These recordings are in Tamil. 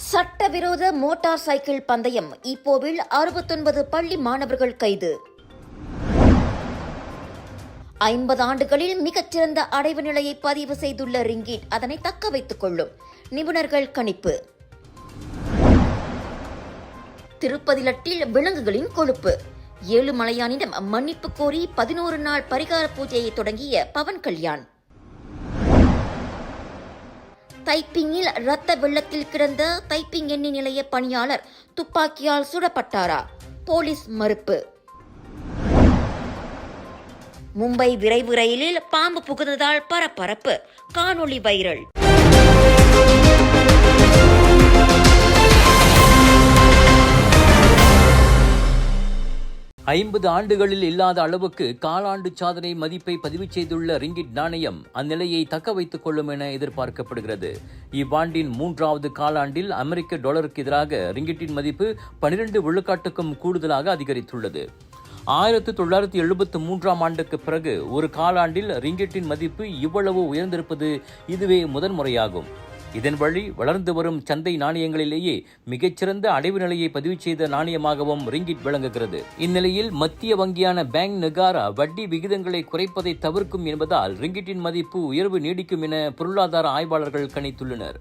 சட்டவிரோத மோட்டார் சைக்கிள் பந்தயம் இப்போவில் அறுபத்தொன்பது பள்ளி மாணவர்கள் கைது. ஐம்பது ஆண்டுகளில் மிகச்சிறந்த அடைவு நிலையை பதிவு செய்துள்ள ரிங்கிட் அதனை தக்க வைத்துக் கொள்ளும். நிபுணர்கள் கணிப்பு. திருப்பதிலட்டில் விலங்குகளின் கொழுப்பு. ஏழுமலையானிடம் மன்னிப்பு கோரி பதினோரு நாள் பரிகார பூஜையை தொடங்கிய பவன் கல்யாண். தைப்பிங்கில் இரத்த வெள்ளத்தில் கிடந்த தைப்பிங் எண்ணெய் நிலைய பணியாளர் துப்பாக்கியால் சுடப்பட்டாரா? போலீஸ் மறுப்பு. மும்பை விரைவு ரயிலில் பாம்பு புகுந்ததால் பரபரப்பு. காணொளி வைரல். ஐம்பது ஆண்டுகளில் இல்லாத அளவுக்கு காலாண்டு சாதனை மதிப்பை பதிவு செய்துள்ள ரிங்கிட் நாணயம் அந்நிலையை தக்க வைத்துக் கொள்ளும் என எதிர்பார்க்கப்படுகிறது. இவ்வாண்டின் மூன்றாவது காலாண்டில் அமெரிக்க டாலருக்கு எதிராக ரிங்கிட்டின் மதிப்பு பனிரெண்டு விழுக்காட்டுக்கும் கூடுதலாக அதிகரித்துள்ளது. ஆயிரத்தி தொள்ளாயிரத்தி எழுபத்தி மூன்றாம் ஆண்டுக்கு பிறகு ஒரு காலாண்டில் ரிங்கிட்டின் மதிப்பு இவ்வளவு உயர்ந்திருப்பது இதுவே முதன்முறையாகும். இதன் வழி வளர்ந்து வரும் சந்தை நாணயங்களிலேயே மிகச்சிறந்த அடைவு நிலையை பதிவு செய்த நாணயமாகவும் ரிங்கிட் விளங்குகிறது. இந்நிலையில் மத்திய வங்கியான பேங்க் நெகாரா வட்டி விகிதங்களை குறைப்பதை தவிர்க்கும் என்பதால் ரிங்கிட்டின் மதிப்பு உயர்வு நீடிக்கும் என பொருளாதார ஆய்வாளர்கள் கணித்துள்ளனர்.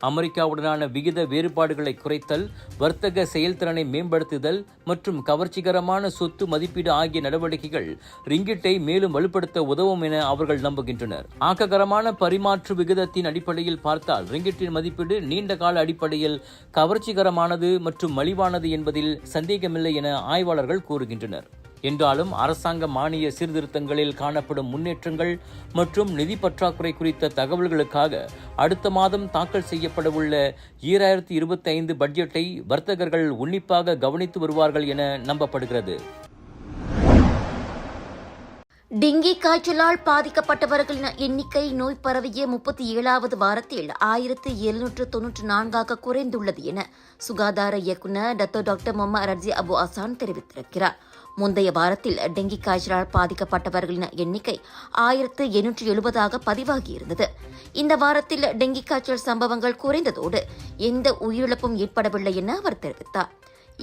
அமெரிக்காவுடனான விகித வேறுபாடுகளை குறைத்தல் வர்த்தக செயல்திறனை மேம்படுத்துதல் மற்றும் கவர்ச்சிகரமான சொத்து மதிப்பீடு ஆகிய நடவடிக்கைகள் ரிங்கிட்டை மேலும் வலுப்படுத்த உதவும் என அவர்கள் நம்புகின்றனர். ஆக்ககரமான பரிமாற்று விகிதத்தின் அடிப்படையில் பார்த்தால் ரிங்கிட்டின் மதிப்பீடு நீண்ட கால அடிப்படையில் கவர்ச்சிகரமானது மற்றும் மலிவானது என்பதில் சந்தேகமில்லை என ஆய்வாளர்கள் கூறுகின்றனர். என்றாலும் அரசாங்க மானிய சீர்திருத்தங்களில் காணப்படும் முன்னேற்றங்கள் மற்றும் நிதி பற்றாக்குறை குறித்த தகவல்களுக்காக அடுத்த மாதம் தாக்கல் செய்யப்படவுள்ள ஈராயிரத்தி இருபத்தி ஐந்து பட்ஜெட்டை வர்த்தகர்கள் உன்னிப்பாக கவனித்து வருவார்கள் என நம்பப்படுகிறது. டெங்கி காய்ச்சலால் பாதிக்கப்பட்டவர்களின் எண்ணிக்கை நோய் பரவிய முப்பத்தி ஏழாவது வாரத்தில் ஆயிரத்து எழுநூற்று தொன்னூற்று நான்காக குறைந்துள்ளது என சுகாதார இயக்குநர் Dato doctor Muhammad Radzi Abu Hassan தெரிவித்திருக்கிறார். முந்தைய வாரத்தில் டெங்கி காய்ச்சலால் பாதிக்கப்பட்டவர்களின் எண்ணிக்கை ஆயிரத்து எண்ணூற்று எழுபதாக பதிவாகியிருந்தது. இந்த வாரத்தில் டெங்கி காய்ச்சல் சம்பவங்கள் குறைந்ததோடு எந்த உயிரிழப்பும் ஏற்படவில்லை என அவர் தெரிவித்தார்.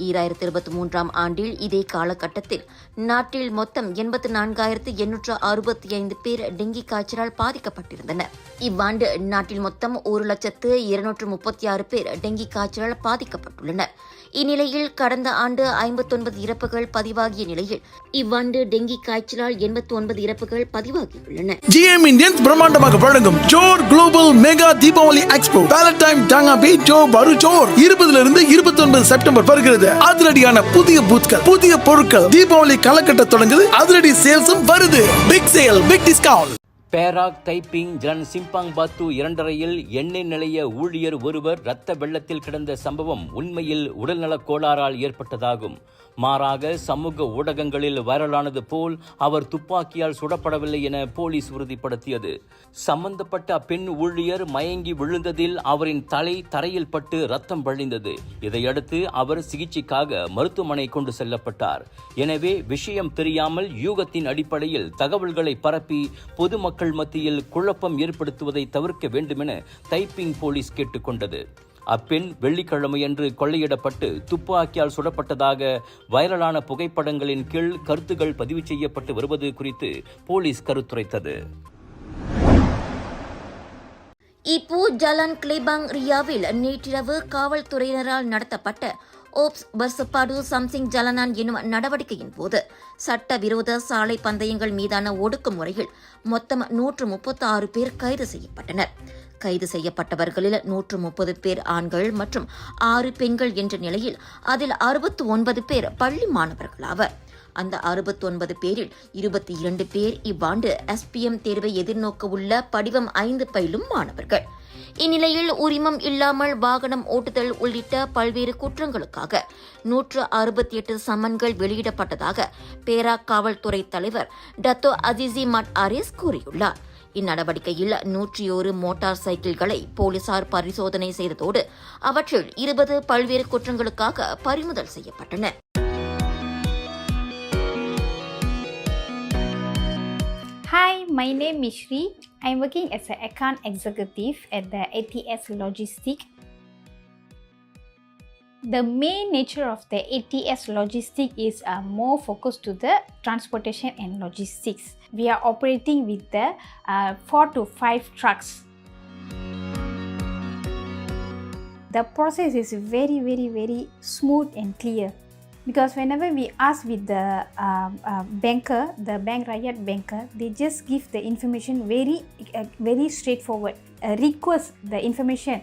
ஈராயிரத்தி இருபத்தி மூன்றாம் ஆண்டில் இதே காலகட்டத்தில் நாட்டில் மொத்தம் எண்பத்தி நான்காயிரத்து எண்ணூற்று அறுபத்தி ஐந்து பேர் டெங்கி காய்ச்சலால் பாதிக்கப்பட்டிருந்தனர். இவ்வாண்டு நாட்டில் மொத்தம் ஒரு லட்சத்து இருநூற்று முப்பத்தி ஆறு பேர் டெங்கி காய்ச்சலால் பாதிக்கப்பட்டுள்ளனர். இந்நிலையில் கடந்த ஆண்டு ஐம்பத்தொன்பது இறப்புகள் பதிவாகிய நிலையில் இவ்வாண்டு டெங்கி காய்ச்சலால் எண்பத்தி ஒன்பது இறப்புகள் பதிவாகியுள்ளன. ஜிஎம் இந்தியன்ஸ் பிரம்மாண்டமாக வழங்கும் ஜோர் குளோபல் மெகா தீபாவளி எக்ஸ்போ வேலண்டைன் டாங்காபி ஜோ பரு ஜோர் இருபதுல இருந்து இருபத்தி ஒன்பது செப்டம்பர் வருகிறது. அதிரடியான புதிய பூத்கள் புதிய பொருட்கள் தீபாவளி கலக்கட்ட தொடங்குது. அதிரடி சேல்ஸும் வருது. Big sale big discount Perak Taiping Jan சிம்பாங் பாத்து இரண்டரையில் எண்ணெய் நிலைய ஊழியர் ஒருவர் இரத்த வெள்ளத்தில் கிடந்த சம்பவம் உண்மையில் உடல்நலக் கோளாறால் ஏற்பட்டதாகும். மாறாக சமூக ஊடகங்களில் வைரலானது போல் அவர் துப்பாக்கியால் சுடப்படவில்லை என போலீஸ் உறுதிப்படுத்தியது. சம்பந்தப்பட்ட பெண் ஊழியர் மயங்கி விழுந்ததில் அவரின் தலை தரையில் பட்டு ரத்தம் வழிந்தது. இதையடுத்து அவர் சிகிச்சைக்காக மருத்துவமனை கொண்டு செல்லப்பட்டார். எனவே விஷயம் தெரியாமல் யூகத்தின் அடிப்படையில் தகவல்களை பரப்பி பொதுமக்கள் மத்தியில் குழப்பம் ஏற்படுத்துவதை தவிர்க்க வேண்டுமென தைப்பிங் போலீஸ் கேட்டுக்கொண்டது. அப்பெண் வெள்ளிக்கிழமையன்று கொள்ளையிடப்பட்டு துப்பாக்கியால் சுடப்பட்டதாக வைரலான புகைப்படங்களின் கீழ் கருத்துகள் பதிவு செய்யப்பட்டு வருவது குறித்து போலீஸ் கருத்துரைத்தது. இப்போ ஜலன் கிளிபங் ரியாவில் நேற்றிரவு காவல்துறையினரால் நடத்தப்பட்ட ஓப்ஸ் பர்சப்பாடு சம்சிங் ஜலனான் எனும் நடவடிக்கையின் போது சட்டவிரோத சாலை பந்தயங்கள் மீதான ஒடுக்குமுறையில் மொத்தம் நூற்று முப்பத்தி ஆறு பேர் கைது செய்யப்பட்டனர். கைது செய்யப்பட்டவர்களில் நூற்று முப்பது பேர் ஆண்கள் மற்றும் ஆறு பெண்கள் என்ற நிலையில் அதில் அறுபத்தி ஒன்பது பேர் பள்ளி மாணவர்களாவர். அந்த அறுபத்தி ஒன்பது பேரில் இருபத்தி இரண்டு பேர் இவ்வாண்டு எஸ்பிஎம் தேர்வை எதிர்நோக்க உள்ள படிவம் ஐந்து பயிலும் மாணவர்கள். இந்நிலையில் உரிமம் இல்லாமல் வாகனம் ஓட்டுதல் உள்ளிட்ட பல்வேறு குற்றங்களுக்காக நூற்று அறுபத்தி எட்டு சம்மன்கள் வெளியிடப்பட்டதாக பேரா காவல்துறை தலைவர் டத்தோ அசிசி மட் ஆரிஸ் கூறியுள்ளார். இந்நடவடிக்கையில் நூற்றியோரு மோட்டார் சைக்கிள்களை போலீசார் பரிசோதனை செய்ததோடு அவற்றில் இருபது பல்வேறு குற்றங்களுக்காக பறிமுதல் செய்யப்பட்டன Hi, my name is Shri. I'm working as an account executive at the ATS Logistic. The main nature of the ATS logistic is uh, more focused to the transportation and logistics. We are operating with the uh, four to five trucks. The process is very, very, very smooth and clear. Because whenever we ask with the um, uh, banker, the bank Rayat banker, they just give the information very, uh, very straightforward. Uh, request the information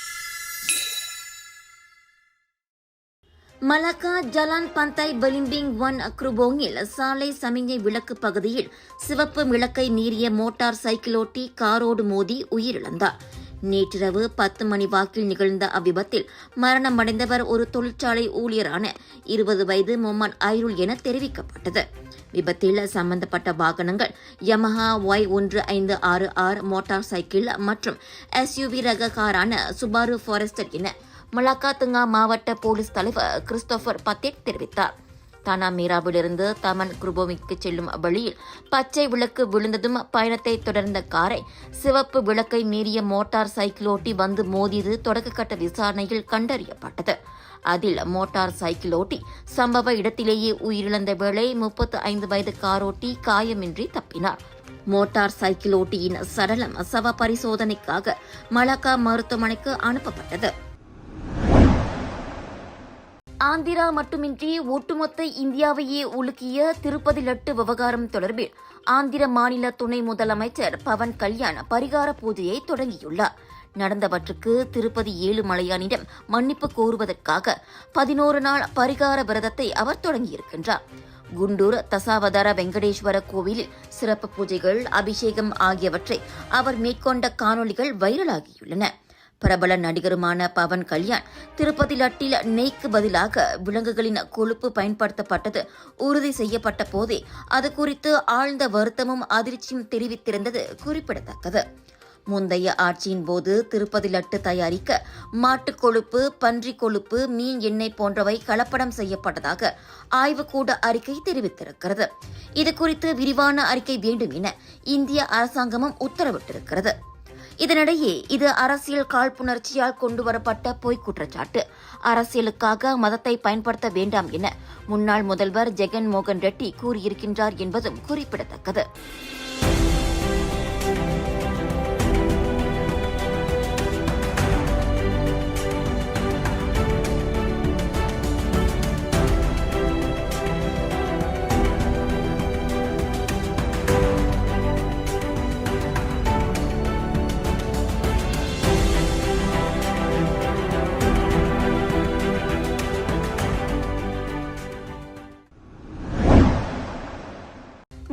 Melaka Jalan Pantai பலிம்பிங் one அக்ருபோங்கில் சாலை சமிஞ்சை விளக்கு பகுதியில் சிவப்பு விளக்கை மீறிய மோட்டார் சைக்கிளோட்டி காரோடு மோதி உயிரிழந்தார். நேற்றிரவு பத்து மணி வாக்கில் நிகழ்ந்த அவ்விபத்தில் மரணமடைந்தவர் ஒரு தொழிற்சாலை ஊழியரான இருபது வயது மொமன் ஐருள் என தெரிவிக்கப்பட்டது. விபத்தில் சம்பந்தப்பட்ட வாகனங்கள் யமஹா ஒய் ஒன்று ஐந்து ஆறு ஆறு மோட்டார் சைக்கிள் மற்றும் எஸ்யூவி ரக காரான சுபாரு ஃபாரஸ்டர் என மலாக்காத்துங்கா மாவட்ட போலீஸ் தலைவர் கிறிஸ்டோபர் பத்தேக் தெரிவித்தார். தானா மீராவிலிருந்து தமன் குருபோமிக்கு செல்லும் வழியில் பச்சை விளக்கு விழுந்ததும் பயணத்தை தொடர்ந்த காரை சிவப்பு விளக்கை மீறிய மோட்டார் சைக்கிளோட்டி வந்து மோதியது தொடக்கக்கட்ட விசாரணையில் கண்டறியப்பட்டது. அதில் மோட்டார் சைக்கிளோட்டி சம்பவ இடத்திலேயே உயிரிழந்த வேளை முப்பத்து ஐந்து வயது காரோட்டி காயமின்றி தப்பினார். மோட்டார் சைக்கிளோட்டியின் சடலம் சவ பரிசோதனைக்காக மலக்கா மருத்துவமனைக்கு அனுப்பப்பட்டது. ஆந்திரா மட்டுமின்றி ஒட்டுமொத்த இந்தியாவையே உலுக்கிய திருப்பதி லட்டு விவகாரம் தொடர்பில் ஆந்திர மாநில துணை முதலமைச்சர் பவன் கல்யாண் பரிகார பூஜையை தொடங்கியுள்ளார். நடந்தவற்றுக்கு திருப்பதி ஏழுமலையானிடம் மன்னிப்பு கோருவதற்காக பதினோரு நாள் பரிகார விரதத்தை அவர் தொடங்கியிருக்கின்றார். குண்டூர் தசாவதார வெங்கடேஸ்வர கோவிலில் சிறப்பு பூஜைகள் அபிஷேகம் ஆகியவற்றை அவர் மேற்கொண்ட காணொளிகள் வைரலாகியுள்ளன. பிரபல நடிகருமான பவன் கல்யாண் திருப்பதி லட்டில் நெய்க்கு பதிலாக விலங்குகளின் கொழுப்பு பயன்படுத்தப்பட்டது உறுதி செய்யப்பட்ட போதே அது குறித்து ஆழ்ந்த வருத்தமும் அதிர்ச்சியும் தெரிவித்திருந்தது குறிப்பிடத்தக்கது. முந்தைய ஆட்சியின் போது திருப்பதி லட்டு தயாரிக்க மாட்டுக் கொழுப்பு பன்றி கொழுப்பு மீன் எண்ணெய் போன்றவை கலப்படம் செய்யப்பட்டதாக ஆய்வுக்கூட அறிக்கை தெரிவித்திருக்கிறது. இதுகுறித்து விரிவான அறிக்கை வேண்டும் என இந்திய அரசாங்கமும் உத்தரவிட்டிருக்கிறது. இதனிடையே இது அரசியல் காழ்ப்புணர்ச்சியால் கொண்டுவரப்பட்ட பொய் குற்றச்சாட்டு. அரசியலுக்காக மதத்தை பயன்படுத்த வேண்டாம் என முன்னாள் முதல்வர் ஜெகன் மோகன் ரெட்டி கூறியிருக்கின்றார் என்பதும் குறிப்பிடத்தக்கது.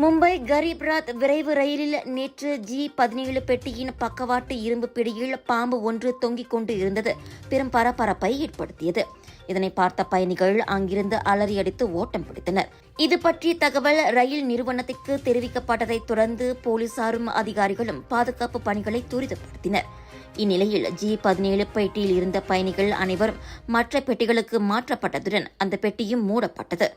மும்பை கரீப் ராத் விரைவு ரயிலில் நேற்று ஜி பதினேழு பெட்டியின் பக்கவாட்டு இரும்பு பிடியில் பாம்பு ஒன்று தொங்கிக் கொண்டு இருந்தது. பெரும் பரபரப்பை ஏற்படுத்தியது. இதனை பார்த்த பயணிகள் அங்கிருந்து அலறியடித்து ஓட்டம் பிடித்தனர். இது பற்றி தகவல் ரயில் நிறுவனத்திற்கு தெரிவிக்கப்பட்டதைத் தொடர்ந்து போலீசாரும் அதிகாரிகளும் பாதுகாப்பு பணிகளை துரிதப்படுத்தினர். இந்நிலையில் ஜி பதினேழு பெட்டியில் இருந்த பயணிகள் அனைவரும் மற்ற பெட்டிகளுக்கு மாற்றப்பட்டதுடன் அந்த பெட்டியும் மூடப்பட்டது.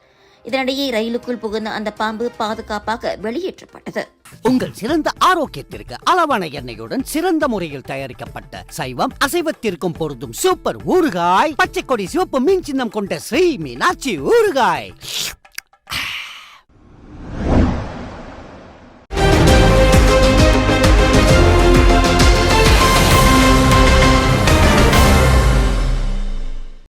இதனிடையே ரயிலுக்குள் புகுந்த அந்த பாம்பு பாதுகாப்பாக வெளியேற்றப்பட்டது. உங்கள் சிறந்த ஆரோக்கியத்திற்கு அளவான எண்ணெயுடன் சிறந்த முறையில் தயாரிக்கப்பட்ட சைவம் அசைவத்திற்கும் பொருந்தும் சூப்பர் ஊறுகாய் பச்சை கொடி சிவப்பு மீன் சின்னம் கொண்ட ஸ்ரீ மீனாட்சி ஊறுகாய்.